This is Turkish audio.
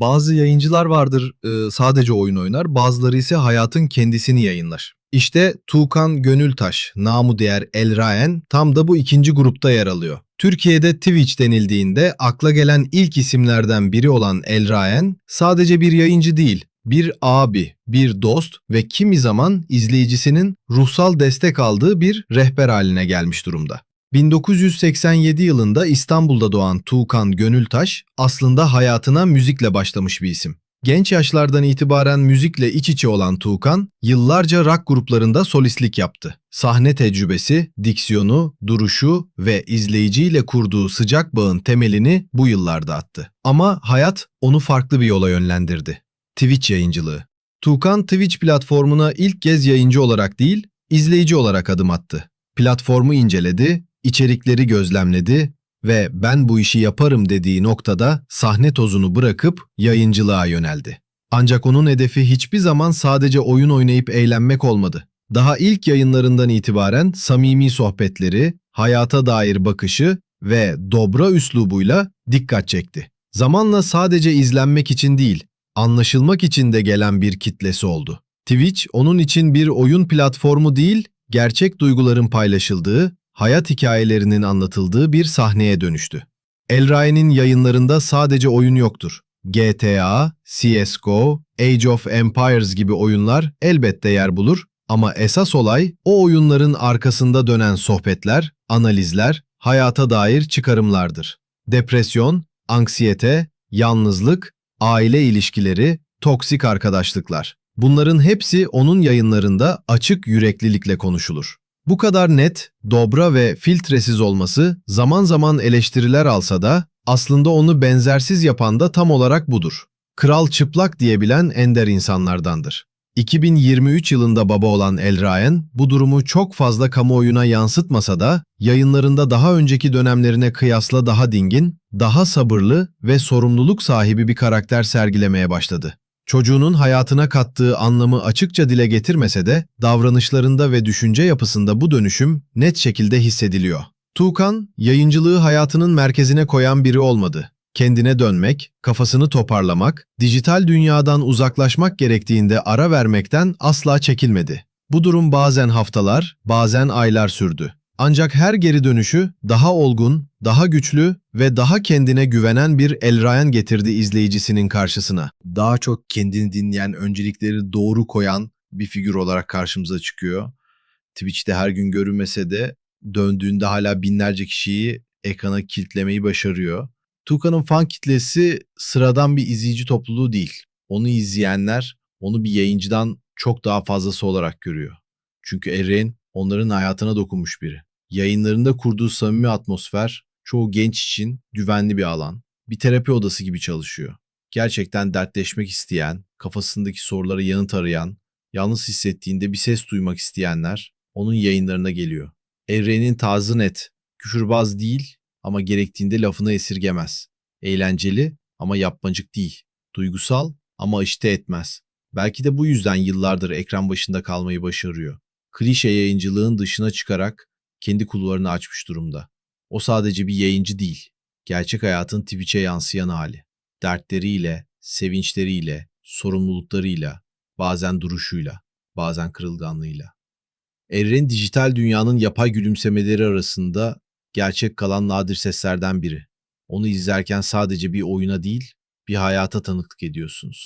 Bazı yayıncılar vardır e, sadece oyun oynar, bazıları ise hayatın kendisini yayınlar. İşte Tuğkan Gönültaş, namı diğer El Raen tam da bu ikinci grupta yer alıyor. Türkiye'de Twitch denildiğinde akla gelen ilk isimlerden biri olan El Raen sadece bir yayıncı değil, bir abi, bir dost ve kimi zaman izleyicisinin ruhsal destek aldığı bir rehber haline gelmiş durumda. 1987 yılında İstanbul'da doğan Tuğkan Gönültaş aslında hayatına müzikle başlamış bir isim. Genç yaşlardan itibaren müzikle iç içe olan Tuğkan, yıllarca rock gruplarında solistlik yaptı. Sahne tecrübesi, diksiyonu, duruşu ve izleyiciyle kurduğu sıcak bağın temelini bu yıllarda attı. Ama hayat onu farklı bir yola yönlendirdi. Twitch yayıncılığı. Tuğkan Twitch platformuna ilk kez yayıncı olarak değil, izleyici olarak adım attı. Platformu inceledi, içerikleri gözlemledi ve ben bu işi yaparım dediği noktada sahne tozunu bırakıp yayıncılığa yöneldi. Ancak onun hedefi hiçbir zaman sadece oyun oynayıp eğlenmek olmadı. Daha ilk yayınlarından itibaren samimi sohbetleri, hayata dair bakışı ve dobra üslubuyla dikkat çekti. Zamanla sadece izlenmek için değil, anlaşılmak için de gelen bir kitlesi oldu. Twitch onun için bir oyun platformu değil, gerçek duyguların paylaşıldığı, hayat hikayelerinin anlatıldığı bir sahneye dönüştü. Elrai'nin yayınlarında sadece oyun yoktur. GTA, CSGO, Age of Empires gibi oyunlar elbette yer bulur ama esas olay o oyunların arkasında dönen sohbetler, analizler, hayata dair çıkarımlardır. Depresyon, anksiyete, yalnızlık, aile ilişkileri, toksik arkadaşlıklar. Bunların hepsi onun yayınlarında açık yüreklilikle konuşulur. Bu kadar net, dobra ve filtresiz olması zaman zaman eleştiriler alsa da aslında onu benzersiz yapan da tam olarak budur. Kral çıplak diyebilen ender insanlardandır. 2023 yılında baba olan El Ryan bu durumu çok fazla kamuoyuna yansıtmasa da yayınlarında daha önceki dönemlerine kıyasla daha dingin, daha sabırlı ve sorumluluk sahibi bir karakter sergilemeye başladı. Çocuğunun hayatına kattığı anlamı açıkça dile getirmese de davranışlarında ve düşünce yapısında bu dönüşüm net şekilde hissediliyor. Tuğkan, yayıncılığı hayatının merkezine koyan biri olmadı. Kendine dönmek, kafasını toparlamak, dijital dünyadan uzaklaşmak gerektiğinde ara vermekten asla çekilmedi. Bu durum bazen haftalar, bazen aylar sürdü. Ancak her geri dönüşü daha olgun, daha güçlü ve daha kendine güvenen bir Elrayan getirdi izleyicisinin karşısına. Daha çok kendini dinleyen, öncelikleri doğru koyan bir figür olarak karşımıza çıkıyor. Twitch'te her gün görünmese de döndüğünde hala binlerce kişiyi ekrana kilitlemeyi başarıyor. Tukan'ın fan kitlesi sıradan bir izleyici topluluğu değil. Onu izleyenler onu bir yayıncıdan çok daha fazlası olarak görüyor. Çünkü Eren onların hayatına dokunmuş biri. Yayınlarında kurduğu samimi atmosfer çoğu genç için güvenli bir alan. Bir terapi odası gibi çalışıyor. Gerçekten dertleşmek isteyen, kafasındaki sorulara yanıt arayan, yalnız hissettiğinde bir ses duymak isteyenler onun yayınlarına geliyor. Evrenin tarzı net, küfürbaz değil ama gerektiğinde lafını esirgemez. Eğlenceli ama yapmacık değil. Duygusal ama işte etmez. Belki de bu yüzden yıllardır ekran başında kalmayı başarıyor. Klişe yayıncılığın dışına çıkarak kendi kulvarını açmış durumda. O sadece bir yayıncı değil, gerçek hayatın Twitch'e yansıyan hali. Dertleriyle, sevinçleriyle, sorumluluklarıyla, bazen duruşuyla, bazen kırılganlığıyla. Erren dijital dünyanın yapay gülümsemeleri arasında gerçek kalan nadir seslerden biri. Onu izlerken sadece bir oyuna değil, bir hayata tanıklık ediyorsunuz.